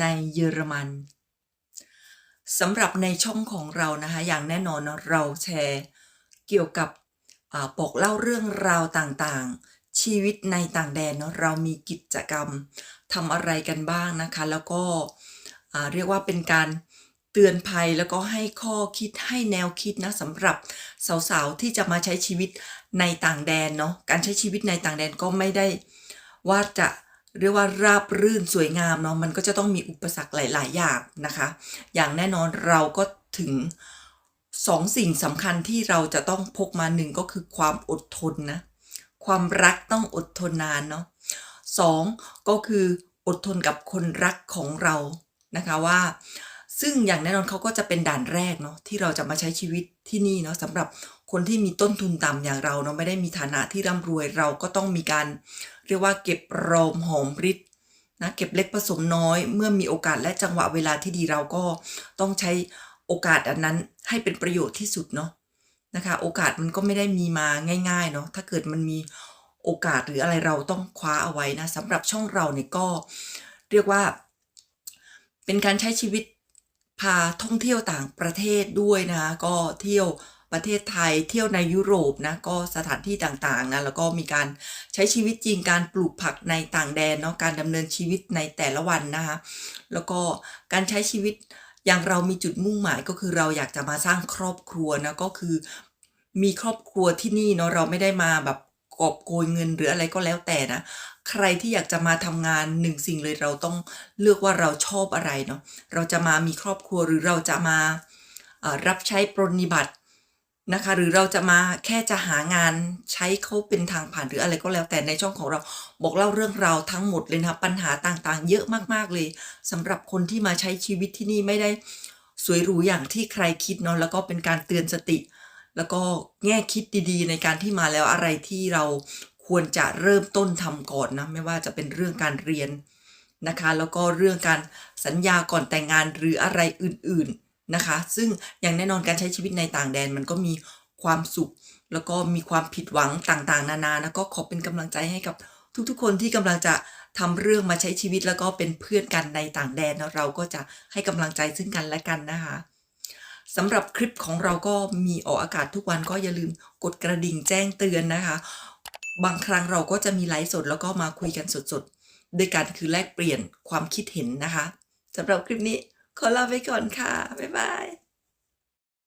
ในเยอรมันสำหรับในช่องของเรานะคะอย่างแน่นอนเราแชร์เกี่ยวกับบอกเล่าเรื่องราวต่างๆ ชีวิตในต่างแดนเนาะเรามีกิจกรรมทำอะไรกันบ้างนะคะ แล้วก็เรียกว่าเป็นการเตือนภัยแล้วก็ให้ข้อคิดให้แนวคิดนะสำหรับสาวๆที่จะมาใช้ชีวิตในต่างแดนเนาะการใช้ชีวิตในต่างแดนก็ไม่ได้ว่าจะ เรียกว่าราบรื่นสวยงามเนาะมันก็จะต้องมีอุปสรรคหลาย ๆ อย่างนะคะ อย่างแน่นอนเราก็ถึงสองสิ่งสำคัญที่เราจะต้องพกมาหนึ่งก็คือความอดทนนะ ความรักต้องอดทนนานเนาะสองก็คืออดทนกับคนรักของเรานะคะว่า ซึ่งอย่างแน่นอนเขาก็จะเป็นด่านแรกเนาะที่เราจะมาใช้ชีวิตที่นี่เนาะสำหรับ คนที่มีต้นทุนต่ำอย่างเราเนาะไม่ได้มีฐานะที่ร่ำรวยเราก็ต้องมีการ เรียกว่าเก็บรอมหอมริดนะเก็บเล็กผสมน้อย เมื่อมีโอกาสและจังหวะเวลาที่ดีเราก็ต้องใช้โอกาสอันนั้นให้เป็นประโยชน์ที่สุดเนาะนะคะโอกาสมันก็ไม่ได้มีมาง่ายๆเนาะถ้าเกิดมันมีโอกาสหรืออะไรเราต้องคว้าเอาไว้นะสำหรับช่องเราเนี่ยก็เรียกว่า เป็นการใช้ชีวิตพาท่องเที่ยวต่างประเทศด้วยนะคะก็เที่ยว ประเทศไทยเที่ยวในยุโรปนะก็สถานที่ต่างๆนะแล้วก็มีการใช้ชีวิตจริงการปลูกผักในต่างแดนเนาะการดำเนินชีวิตในแต่ละวันนะคะแล้วก็การใช้ชีวิตอย่างเรามีจุดมุ่งหมายก็คือเราอยากจะมาสร้างครอบครัวนะก็คือมีครอบครัวที่นี่เนาะเราไม่ได้มาแบบกอบโกยเงินหรืออะไรก็แล้วแต่นะ ใครที่อยากจะมาทำงานหนึ่งสิ่งเลยเราต้องเลือกว่าเราชอบอะไรเนาะเราจะมามีครอบครัวหรือเราจะมารับใช้ปรนนิบัติ นะคะ หรือเราจะมาแค่จะหางานใช้เขาเป็นทางผ่านหรืออะไรก็แล้วแต่ในช่องของเราบอกเล่าเรื่องราวทั้งหมดเลยนะคะปัญหาต่างๆ เยอะมากๆเลยสำหรับคนที่มาใช้ชีวิตที่นี่ไม่ได้สวยหรูอย่างที่ใครคิดเนาะแล้วก็เป็นการเตือนสติ แล้วก็แง่คิดดีๆ ในการที่มาแล้วอะไรที่เราควรจะเริ่มต้นทำก่อนนะไม่ว่าจะเป็นเรื่องการเรียนนะคะ แล้วก็เรื่องการสัญญาก่อนแต่งงานหรืออะไรอื่นๆ นะคะ ซึ่งอย่างแน่นอนการใช้ชีวิตในต่างแดนมันก็มีความสุข แล้วก็มีความผิดหวังต่างๆ นานานะก็ขอเป็นกำลังใจให้กับทุกๆ คนที่กำลังจะทำเรื่องมาใช้ชีวิตแล้วก็เป็นเพื่อนกันในต่างแดนเนาะเราก็จะให้กำลังใจซึ่งกันและกันนะคะสำหรับคลิปของเราก็มีออกอากาศทุกวันก็อย่าลืมกดกระดิ่งแจ้งเตือนนะคะ บางครั้งเราก็จะมีไลฟ์สดแล้วก็มาคุยกันสดๆด้วยกันคือแลกเปลี่ยนความคิดเห็นนะคะสำหรับคลิปนี้ ขอลาไปก่อนค่ะ บ๊ายบาย